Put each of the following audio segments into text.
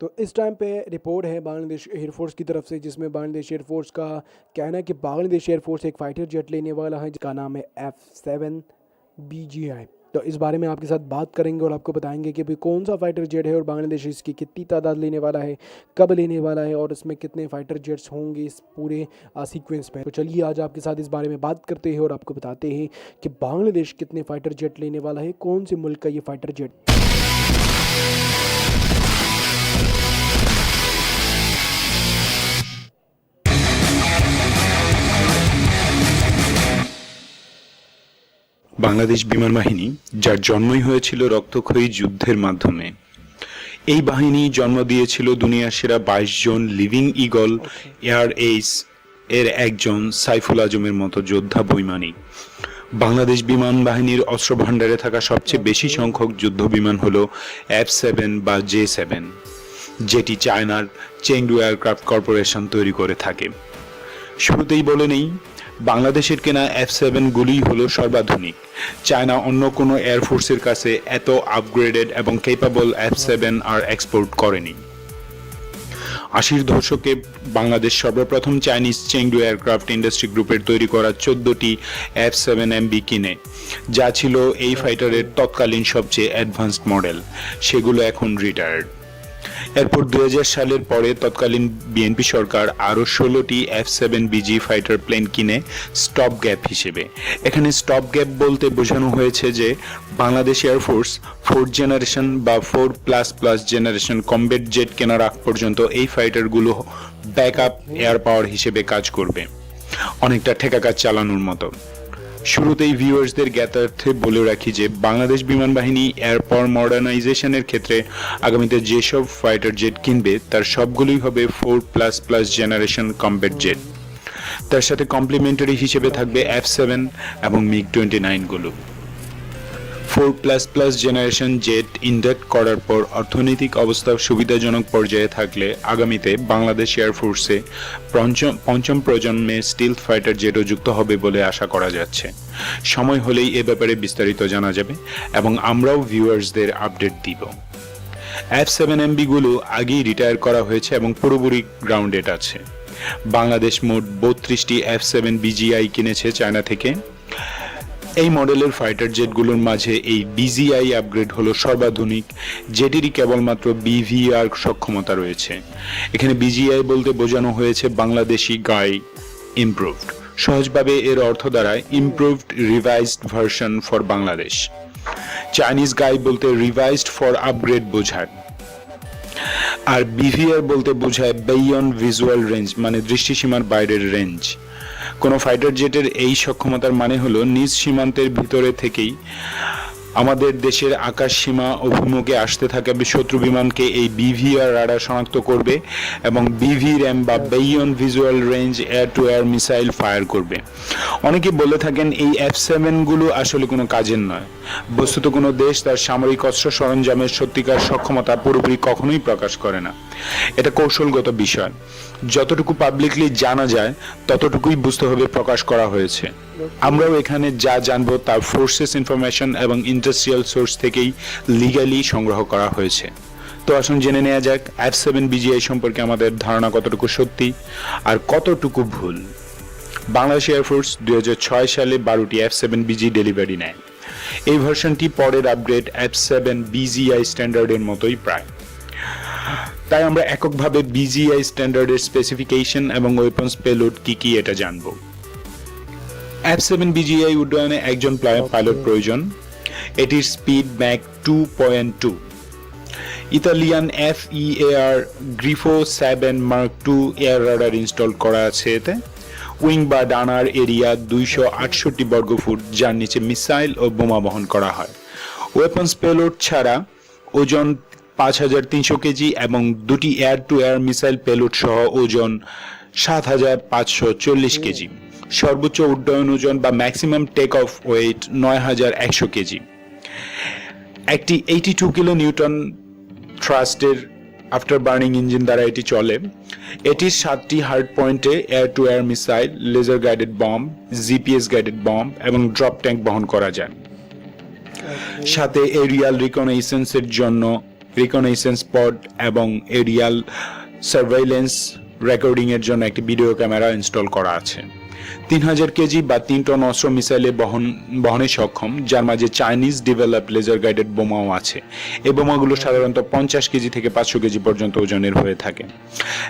तो इस टाइम पे रिपोर्ट है बांग्लादेश एयरफोर्स की तरफ़ से, जिसमें बांग्लादेश एयरफोर्स का कहना है कि बांग्लादेश एयरफोर्स एक फाइटर जेट लेने वाला है, जिसका नाम है F seven B G I तो इस बारे में आपके साथ बात करेंगे और आपको बताएँगे कि अभी कौन सा फाइटर जेट है और बांग्लादेश इसकी कितनी तादाद लेने वाला है, कब लेने वाला है और इसमें कितने फाइटर जेट्स होंगे इस पूरे सीक्वेंस में। तो चलिए आज आपके साथ इस बारे में बात करते हैं और आपको बताते हैं कि बांग्लादेश कितने फाइटर जेट लेने वाला है, कौन से मुल्क का ये फाइटर जेट বাংলাদেশ বিমান বাহিনী, যার জন্মই হয়েছিল রক্তক্ষয়ী যুদ্ধের মাধ্যমে। এই বাহিনী জন্ম দিয়েছিল দুনিয়ার সেরা বাইশ জন লিভিং ইগল এয়ার এইস এর একজন সাইফুল আজমের মতো যোদ্ধা বৈমানিক। বাংলাদেশ বিমান বাহিনীর অস্ত্র ভাণ্ডারে থাকা সবচেয়ে বেশি সংখ্যক যুদ্ধ বিমান হল এফ সেভেন বা জে সেভেন, যেটি চায়নার চেংডু এয়ারক্রাফট কর্পোরেশন তৈরি করে থাকে। শুরুতেই বলে নেই বাংলাদেশের কেনা এফ সেভেন গুলিই হল সর্বাধুনিক। চায়না অন্য কোনো এয়ারফোর্সের কাছে এত আপগ্রেডেড এবং কেপাবল এফ সেভেন আর এক্সপোর্ট করেনি। আশির দশকে বাংলাদেশ সর্বপ্রথম চাইনিজ চেংডু এয়ারক্রাফট ইন্ডাস্ট্রি গ্রুপের তৈরি করা চোদ্দটি এফ সেভেন এমবি কিনে, যা ছিল এই ফাইটারের তৎকালীন সবচেয়ে অ্যাডভান্সড মডেল সেগুলো এখন রিটায়ার্ড এরপর দুই হাজার সালের পরে তৎকালীন বিএনপি সরকার আরও ষোলোটি F seven BG fighter plane কিনে স্টপ গ্যাপ হিসেবে। এখানে স্টপ গ্যাপ বলতে বোঝানো হয়েছে যে Bangladesh air force fourth generation বা four plus plus generation combat jet কেনার আগ পর্যন্ত এই ফাইটারগুলো ব্যাক আপ এয়ার পাওয়ার হিসেবে কাজ করবে। অনেকটা ঠেকা কাজ চালানোর মতো। শুরুতেই ভিউয়ার্সদের জ্ঞাতার্থে বলে রাখি যে, বাংলাদেশ বিমান বাহিনী এয়ারপোর্ট মডার্নাইজেশনের ক্ষেত্রে আগামীতে যেসব ফাইটার জেট কিনবে, তার সবগুলোই হবে four plus plus generation combat jet তার সাথে কমপ্লিমেন্টারি হিসেবে থাকবে এফ সেভেন এবং MiG twenty নাইনগুলো four plus plus generation jet induct করার পর অর্থনৈতিক অবস্থা সুবিধাজনক পর্যায়ে থাকলে আগামীতে বাংলাদেশ এয়ারফোর্সে পঞ্চম পঞ্চম প্রজন্মে স্টিল ফাইটার জেটও যুক্ত হবে বলে আশা করা যাচ্ছে। সময় হলেই এ ব্যাপারে বিস্তারিত জানা যাবে এবং আমরাও ভিউয়ার্সদের আপডেট দিব। এফ সেভেন এমবিগুলো আগেই রিটায়ার করা হয়েছে এবং পুরোপুরি গ্রাউন্ডেড আছে। বাংলাদেশ মোট বত্রিশটি এফ সেভেন বিজিআই কিনেছে চায়না থেকে। এই মডেলের ফাইটার জেটগুলোর মাঝে এই বিজিআই আপগ্রেড হলো সর্বাধুনিক, যেটিরই কেবলমাত্র বিভিআর সক্ষমতা রয়েছে। এখানে বিজিআই বলতে বোঝানো হয়েছে বাংলাদেশি গাই ইমপ্রুভড সহজভাবে এর অর্থ দাঁড়ায় improved revised version for Bangladesh Chinese guy বলতে রিভাইজড ফর আপগ্রেড বোঝায়। আর বিভিআর বলতে বোঝায় বেইয়ন ভিজুয়াল রেঞ্জ মানে দৃষ্টিসীমার বাইরের রেঞ্জ কোনো ফাইটার জেটের এই সক্ষমতার মানে হলো নিজ সীমান্তের ভিতরে থেকেই আমাদের দেশের আকাশ সীমা অভিমুখে আসতে থাকা শত্রু বিমানকে এই বিভিআর রাডার শনাক্ত করবে এবং বিভি র্যাম বা beyond visual range air to air missile fire করবে। অনেকে বলে থাকেন এই এফ সেভেনগুলো আসলে কোনো কাজের নয়। বস্তুত কোনো দেশ তার সামরিক অস্ত্র সরঞ্জামের সত্যিকার সক্ষমতা পুরোপুরি কখনোই প্রকাশ করে না। এটা কৌশলগত বিষয়। যতটুকু পাবলিকলি জানা যায়, ততটুকুই বুঝতে হবে প্রকাশ করা হয়েছে। আমরাও এখানে যা জানব তার ফোর্সেস ইনফরমেশন এবং ইন্ডাস্ট্রিয়াল সোর্স থেকেই লিগালি সংগ্রহ করা হয়েছে। তো আসুন জেনে নেওয়া যাক এফ সেভেন বিজিআই সম্পর্কে আমাদের ধারণা কতটুকু সত্যি আর কতটুকু ভুল। বাংলাদেশ এয়ারফোর্স দুই সালে বারোটি এফ সেভেন বিজি ডেলিভারি নেয়। এই ভার্সনটি পরের আপগ্রেড এফ সেভেন বিজিআই স্ট্যান্ডার্ডের মতোই প্রায়। তাই আমরা এককভাবে বিজিআই স্ট্যান্ডার্ডের স্পেসিফিকেশন এবং ওয়েপন্স পেলোড কি কি এটা জানব। এফ সেভেন বিজিআই উড্ডয়নে একজন পাইলট প্রয়োজন। এটির speed Mach two point two Italian F E AR Grifo seven mark two air radar install করা আছে এতে। উইং বা ডানার এরিয়া দুইশো আটষট্টি বর্গফুট যার নিচে মিসাইল ও বোমা বহন করা হয়। ওয়েপন্স পেলোড ছাড়া ওজন পাঁচ হাজার তিনশো কেজি এবং দুটি air to air missile payload সহ ওজন সাত হাজার পাঁচশো চল্লিশ কেজি। সর্বোচ্চ উড্ডয়ন ওজন বা ম্যাক্সিমাম টেক অফ ওয়েট নয় হাজার একশো কেজি। একটি এইটি টু কিলো নিউটন থ্রাস্টের আফটার বার্নিং ইঞ্জিন দ্বারা এটি চলে। এটির সাতটি হার্ড পয়েন্টে air to air missile laser guided bomb GPS guided bomb এবং ড্রপ ট্যাঙ্ক বহন করা যায়। সাথে এরিয়াল রিকনেসেন্সের জন্য রিকনেসেন্স পড এবং এরিয়াল সার্ভেইলেন্স রেকর্ডিংয়ের জন্য একটি ভিডিও ক্যামেরা ইনস্টল করা আছে। তিন হাজার কেজি বা তিন টন অস্ত্র মিসাইলে বহন বহনে সক্ষম যার মাঝে চাইনিজ ডেভেলপ লেজার গাইডেড বোমাও আছে এই বোমাগুলো সাধারণত পঞ্চাশ কেজি থেকে পাঁচশো কেজি পর্যন্ত ওজনের হয়ে থাকে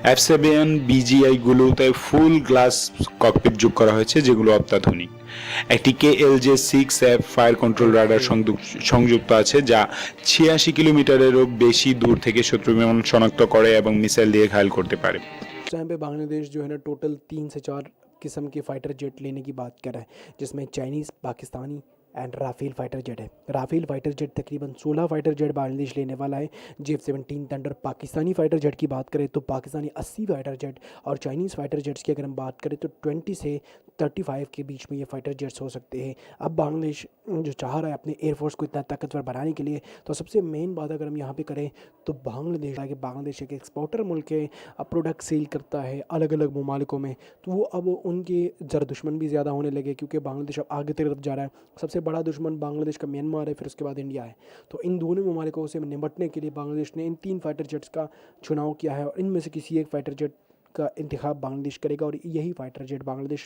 এফ সেভেন বিজিআই গুলোতে ফুল গ্লাস ককপিট যোগ করা হয়েছে যেগুলো অত্যাধুনিক একটি K L J six F fire control radar সংযুক্ত আছে যা ছিয়াশি কিলোমিটারেরও বেশি দূর থেকে শত্রু বিমান শনাক্ত করে এবং মিসাইল দিয়ে ঘায়ল করতে পারে इस टाइम पे बांग्लादेश जो है ना टोटल तीन से चार किस्म के फाइटर जेट लेने की बात कर रहा है, जिसमें Chinese Pakistani and Rafale fighter jet है। राफेल फाइटर जेट तकरीबन 16 फाइटर जेट बांग्लादेश लेने वाला है। JF seventeen thunder Pakistani fighter jet की बात करें तो पाकिस्तानी 80 फाइटर जेट और चाइनीज़ फाइटर जेट्स की अगर हम बात करें तो 20 से 35 के बीच में ये फाइटर जेट्स हो सकते हैं। अब बांग्लादेश जो चाह रहा है अपने एयरफोर्स को इतना ताकतवर बनाने के लिए तो सबसे मेन बात अगर हम यहाँ पे करें तो बांग्लादेश कि बांग्लादेश एक एक्सपोर्टर मुल्क है, अब प्रोडक्ट सेल करता है अलग अलग ममालिकों में तो वो अब उनके जर दुश्मन भी ज़्यादा होने लगे क्योंकि बांग्लादेश अब आगे तरफ़ जा रहा है। सबसे बड़ा दुश्मन बांग्लादेश का म्यांमार है, फिर उसके बाद इंडिया है। तो इन दोनों ममालिकों से निपटने के लिए बांग्लादेश ने इन तीन फाइटर जेट्स का चुनाव किया है और इनमें से किसी एक फाइटर जेट का इंतखब बांग्लादेश करेगा और यही फाइटर जेट बांग्लादेश